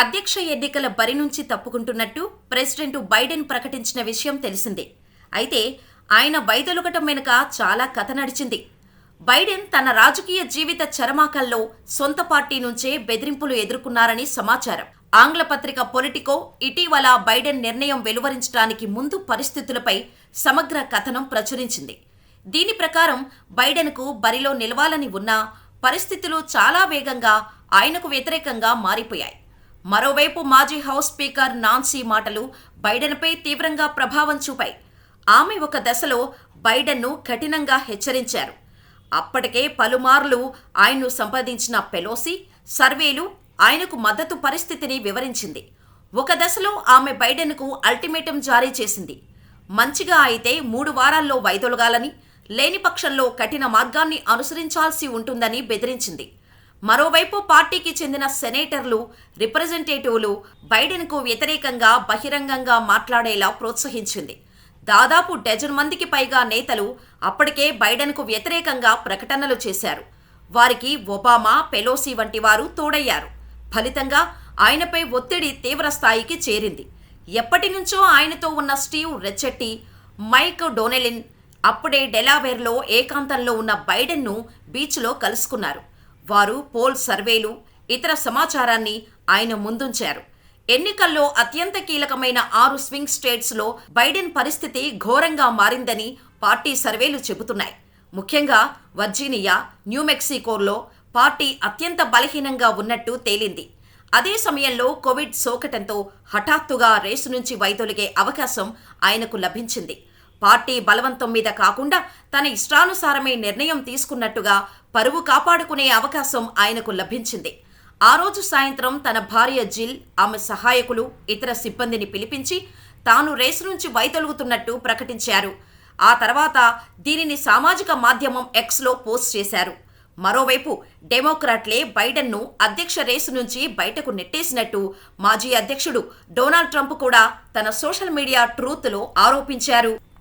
అధ్యక్ష ఎన్నికల బరి నుంచి తప్పుకుంటున్నట్టు ప్రెసిడెంట్ బైడెన్ ప్రకటించిన విషయం తెలిసిందే. అయితే ఆయన వైదొలగటం వెనుక చాలా కథ నడిచింది. బైడెన్ తన రాజకీయ జీవిత చరమాకల్లో సొంత పార్టీ నుంచే బెదిరింపులు ఎదుర్కొన్నారని సమాచారం. ఆంగ్ల పత్రిక పొలిటికో ఇటీవల బైడెన్ నిర్ణయం వెలువరించడానికి ముందు పరిస్థితులపై సమగ్ర కథనం ప్రచురించింది. దీని ప్రకారం బైడెన్కు బరిలో నిలవాలని ఉన్నా పరిస్థితులు చాలా వేగంగా ఆయనకు వ్యతిరేకంగా మారిపోయాయి. మరోవైపు మాజీ హౌస్ స్పీకర్ నాన్సీ మాటలు బైడెన్పై తీవ్రంగా ప్రభావం చూపాయి. ఆమె ఒక దశలో బైడెన్ను కఠినంగా హెచ్చరించారు. అప్పటికే పలుమార్లు ఆయన్ను సంపాదించిన పెలోసి సర్వేలు ఆయనకు మద్దతు పరిస్థితిని వివరించింది. ఒక దశలో ఆమె బైడెన్కు అల్టిమేటం జారీ చేసింది. మంచిగా అయితే మూడు వారాల్లో వైదొలగాలని లేని పక్షంలో కఠిన మార్గాన్ని అనుసరించాల్సి ఉంటుందని బెదిరించింది. మరోవైపు పార్టీకి చెందిన సెనేటర్లు రిప్రజెంటేటివ్లు బైడెన్కు వ్యతిరేకంగా బహిరంగంగా మాట్లాడేలా ప్రోత్సహించింది. దాదాపు డజన్ మందికి పైగా నేతలు అప్పటికే బైడెన్కు వ్యతిరేకంగా ప్రకటనలు చేశారు. వారికి ఒబామా పెలోసి వంటి వారు తోడయ్యారు. ఫలితంగా ఆయనపై ఒత్తిడి తీవ్ర స్థాయికి చేరింది. ఎప్పటి నుంచో ఆయనతో ఉన్న స్టీవ్ రెచ్చెట్టి మైక్ డోనెలిన్ అప్పుడే డెలావేర్లో ఏకాంతంలో ఉన్న బైడెన్ను బీచ్లో కలుసుకున్నారు. వారు పోల్ సర్వేలు ఇతర సమాచారాన్ని ఆయన ముందుంచారు. ఎన్నికల్లో అత్యంత కీలకమైన ఆరు స్వింగ్ స్టేట్స్లో బైడెన్ పరిస్థితి ఘోరంగా మారిందని పార్టీ సర్వేలు చెబుతున్నాయి. ముఖ్యంగా వర్జీనియా న్యూమెక్సికోలో పార్టీ అత్యంత బలహీనంగా ఉన్నట్టు తేలింది. అదే సమయంలో కోవిడ్ సోకటంతో హఠాత్తుగా రేసు నుంచి వైదొలిగే అవకాశం ఆయనకు లభించింది. పార్టీ బలవంతం మీద కాకుండా తన ఇష్టానుసారమే నిర్ణయం తీసుకున్నట్టుగా పరువు కాపాడుకునే అవకాశం ఆయనకు లభించింది. ఆ రోజు సాయంత్రం తన భార్య జిల్ ఆమె సహాయకులు ఇతర సిబ్బందిని పిలిపించి తాను రేసు నుంచి వైదొలుగుతున్నట్టు ప్రకటించారు. ఆ తర్వాత దీనిని సామాజిక మాధ్యమం ఎక్స్లో పోస్ట్ చేశారు. మరోవైపు డెమోక్రాట్లే బైడెన్ను అధ్యక్ష రేసు నుంచి బయటకు నెట్టేసినట్టు మాజీ అధ్యక్షుడు డొనాల్డ్ ట్రంప్ కూడా తన సోషల్ మీడియా ట్రూత్లో ఆరోపించారు.